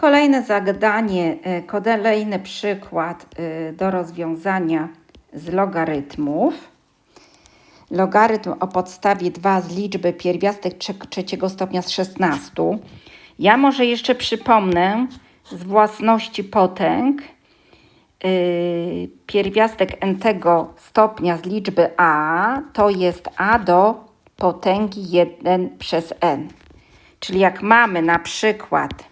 Kolejne zadanie, y, kolejny przykład y, do rozwiązania z logarytmów. Logarytm o podstawie 2 z liczby pierwiastek trze- trzeciego stopnia z 16. Ja może jeszcze przypomnę z własności potęg yy, pierwiastek n tego stopnia z liczby a to jest a do potęgi 1 przez n. Czyli jak mamy na przykład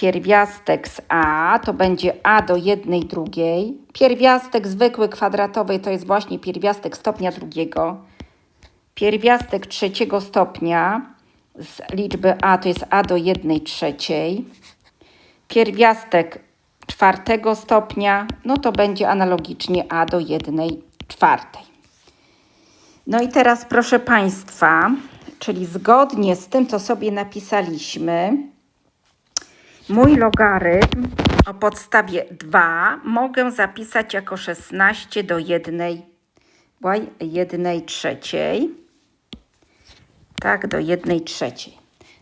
pierwiastek z a, to będzie a do jednej drugiej. Pierwiastek zwykły kwadratowy to jest właśnie pierwiastek stopnia drugiego. Pierwiastek trzeciego stopnia z liczby a to jest a do jednej trzeciej. Pierwiastek czwartego stopnia, no to będzie analogicznie a do jednej czwartej. No i teraz proszę Państwa, czyli zgodnie z tym, co sobie napisaliśmy, mój logarytm o podstawie 2 mogę zapisać jako 16 do 1, 1 trzeciej. Tak, do 1 trzeciej.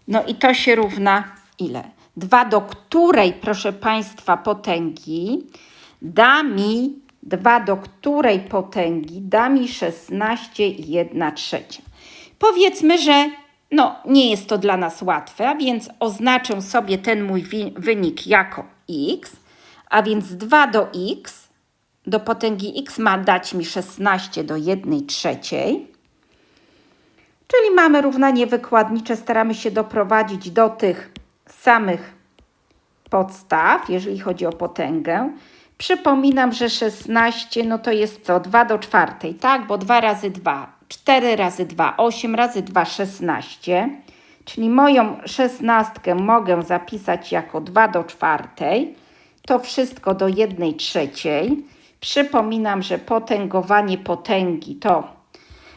No i to się równa ile? 2 do której, proszę Państwa, potęgi da mi 2 do której potęgi da mi 16 i 1 trzecia. Powiedzmy, że no, nie jest to dla nas łatwe, a więc oznaczę sobie ten mój wynik jako x, a więc 2 do x do potęgi x ma dać mi 16 do 1 trzeciej. Czyli mamy równanie wykładnicze, staramy się doprowadzić do tych samych podstaw, jeżeli chodzi o potęgę. Przypominam, że 16 no to jest co? 2 do czwartej, tak? Bo 2 razy 2, 4 razy 2, 8 razy 2, 16. Czyli moją szesnastkę mogę zapisać jako 2 do czwartej. To wszystko do 1 trzeciej. Przypominam, że potęgowanie potęgi to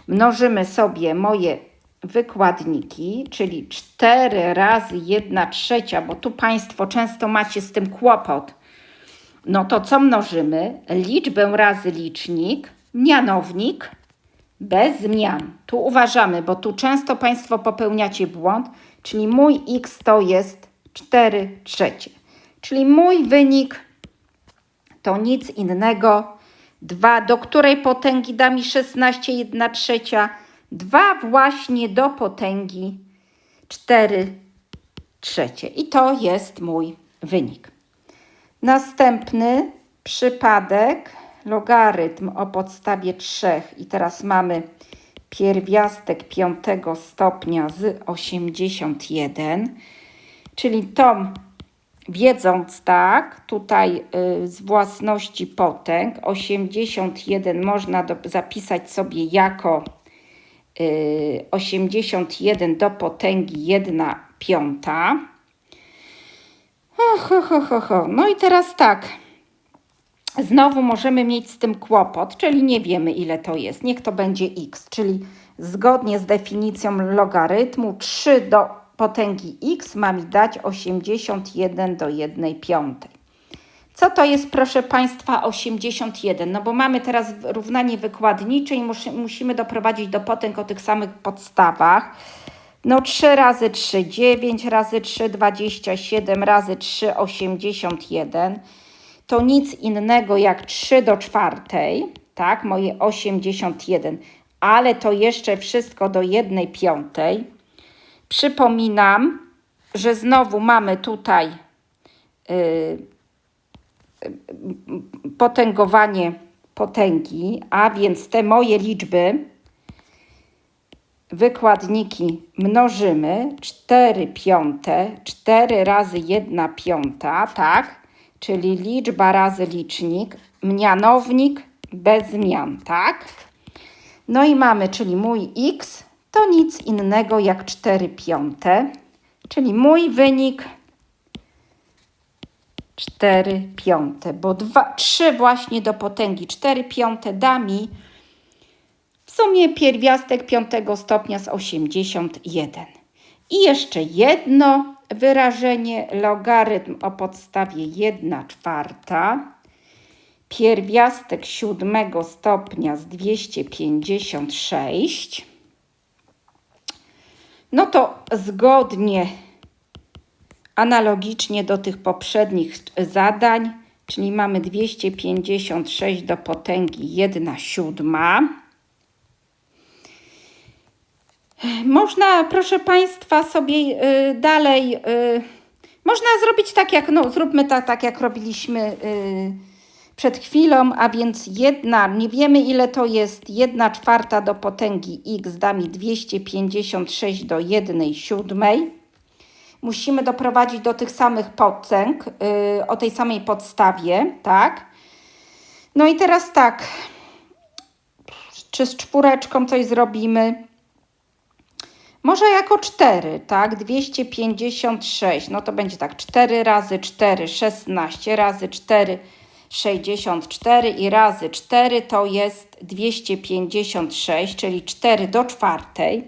mnożymy sobie moje wykładniki, czyli 4 razy 1 trzecia, bo tu Państwo często macie z tym kłopot. No to co mnożymy? Liczbę razy licznik, mianownik bez zmian. Tu uważamy, bo tu często Państwo popełniacie błąd, czyli mój x to jest 4 trzecie. Czyli mój wynik to nic innego. 2, do której potęgi da mi 16, 1 trzecia. 2 właśnie do potęgi 4 trzecie. I to jest mój wynik. Następny przypadek, logarytm o podstawie 3 i teraz mamy pierwiastek piątego stopnia z 81, czyli tą wiedząc tak, tutaj y, z własności potęg 81 można do, zapisać sobie jako y, 81 do potęgi 1 piąta. Och, ho, ho, ho, ho. No i teraz tak. Znowu możemy mieć z tym kłopot, czyli nie wiemy ile to jest. Niech to będzie x, czyli zgodnie z definicją logarytmu 3 do potęgi x ma mi dać 81 do 1 piątej. Co to jest, proszę Państwa, 81? No bo mamy teraz równanie wykładnicze i muszy, musimy doprowadzić do potęg o tych samych podstawach. No 3 razy 3, 9 razy 3, 27 razy 3, 81. To nic innego jak 3 do czwartej, tak, moje 81, ale to jeszcze wszystko do 1 piątej. Przypominam, że znowu mamy tutaj yy, potęgowanie potęgi, a więc te moje liczby wykładniki mnożymy 4 piąte, 4 razy 1 piąta, tak? Czyli liczba razy licznik, mianownik bez zmian, tak? No i mamy, czyli mój x to nic innego jak 4 piąte, czyli mój wynik 4 piąte, bo 2, 3 właśnie do potęgi 4 piąte da mi w sumie pierwiastek piątego stopnia z 81. I jeszcze jedno wyrażenie, logarytm o podstawie 1 czwarta, pierwiastek siódmego stopnia z 256. No to zgodnie analogicznie do tych poprzednich zadań, czyli mamy 256 do potęgi 1 siódma. Można, proszę Państwa, sobie y, dalej, y, można zrobić tak jak, no zróbmy tak, tak jak robiliśmy y, przed chwilą, a więc jedna, nie wiemy ile to jest, jedna czwarta do potęgi x da mi 256 do 1 siódmej. Musimy doprowadzić do tych samych potęg, o tej samej podstawie, tak? No i teraz tak, czy z czwóreczką coś zrobimy? Może jako 4, tak? 256, no to będzie tak 4 razy 4, 16 razy 4, 64 i razy 4 to jest 256, czyli 4 do czwartej.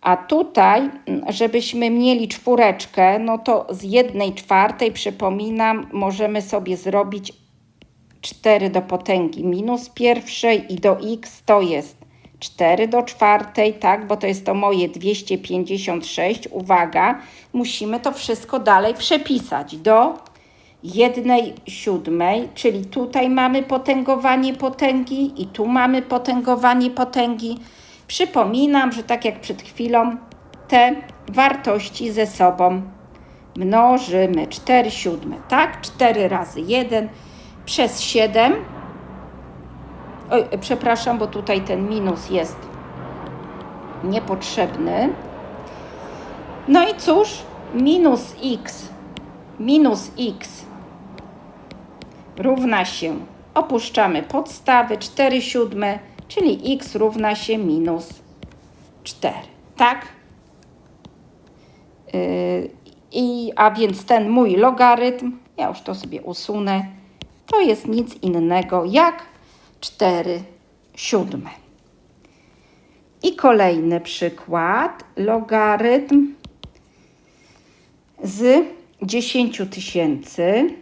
A tutaj, żebyśmy mieli czwóreczkę, no to z jednej czwartej, przypominam, możemy sobie zrobić 4 do potęgi minus pierwszej i do x to jest 4 do czwartej, tak, bo to jest to moje 256. Uwaga, musimy to wszystko dalej przepisać do jednej siódmej, czyli tutaj mamy potęgowanie potęgi i tu mamy potęgowanie potęgi. Przypominam, że tak jak przed chwilą, te wartości ze sobą mnożymy. 4 siódme, tak? 4 razy 1 przez 7. Oj, przepraszam, bo tutaj ten minus jest niepotrzebny. No i cóż, minus x minus x równa się, opuszczamy podstawy, 4 siódme, czyli x równa się minus 4, tak? Yy, i, a więc ten mój logarytm, ja już to sobie usunę, to jest nic innego jak 4 siódme. I kolejny przykład, logarytm z 10 tysięcy.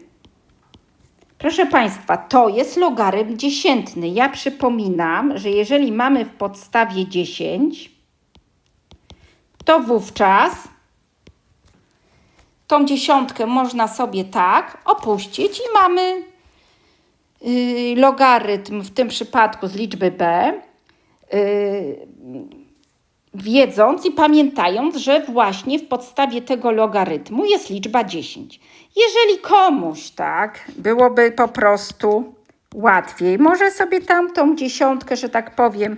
Proszę Państwa, to jest logarytm dziesiętny. Ja przypominam, że jeżeli mamy w podstawie 10, to wówczas tą dziesiątkę można sobie tak opuścić i mamy logarytm w tym przypadku z liczby b, yy, wiedząc i pamiętając, że właśnie w podstawie tego logarytmu jest liczba 10. Jeżeli komuś, tak, byłoby po prostu łatwiej, może sobie tamtą dziesiątkę, że tak powiem,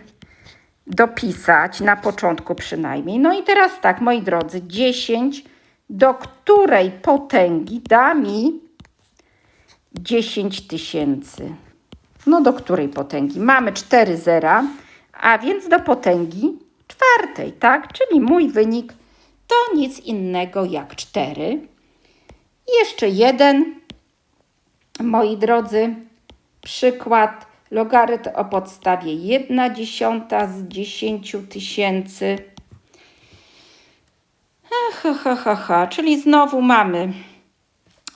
dopisać, na początku przynajmniej. No i teraz tak, moi drodzy, 10, do której potęgi da mi 10 tysięcy? No do której potęgi? Mamy 4 zera, a więc do potęgi czwartej, tak? Czyli mój wynik to nic innego jak 4. I jeszcze jeden, moi drodzy, przykład logarytm o podstawie 1 dziesiąta z 10 tysięcy. Ha, ha, ha, ha, czyli znowu mamy,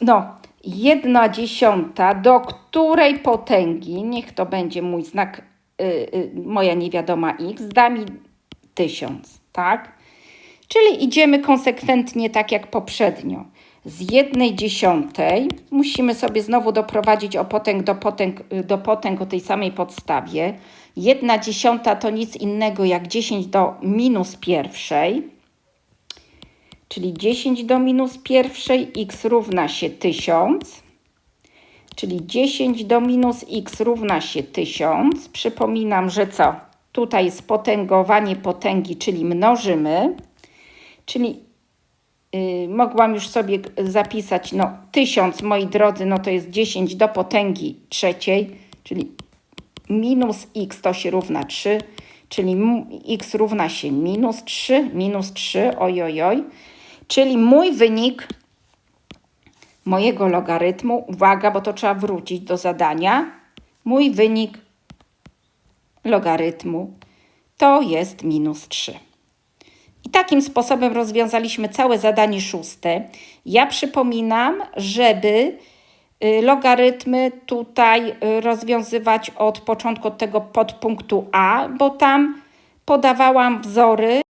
no, 1 dziesiąta, do której potęgi, niech to będzie mój znak, y, y, moja niewiadoma x, da mi 1000, tak? Czyli idziemy konsekwentnie tak jak poprzednio. Z jednej dziesiątej musimy sobie znowu doprowadzić o potęg do potęg, do potęg o tej samej podstawie. Jedna dziesiąta to nic innego jak 10 do minus pierwszej, czyli 10 do minus pierwszej, x równa się 1000, czyli 10 do minus x równa się 1000. Przypominam, że co? Tutaj jest potęgowanie potęgi, czyli mnożymy, czyli yy, mogłam już sobie zapisać, no 1000, moi drodzy, no to jest 10 do potęgi trzeciej, czyli minus x to się równa 3, czyli x równa się minus 3, minus 3, ojojoj, czyli mój wynik mojego logarytmu, uwaga, bo to trzeba wrócić do zadania, mój wynik logarytmu to jest minus 3. I takim sposobem rozwiązaliśmy całe zadanie szóste. Ja przypominam, żeby y, logarytmy tutaj y, rozwiązywać od początku tego podpunktu A, bo tam podawałam wzory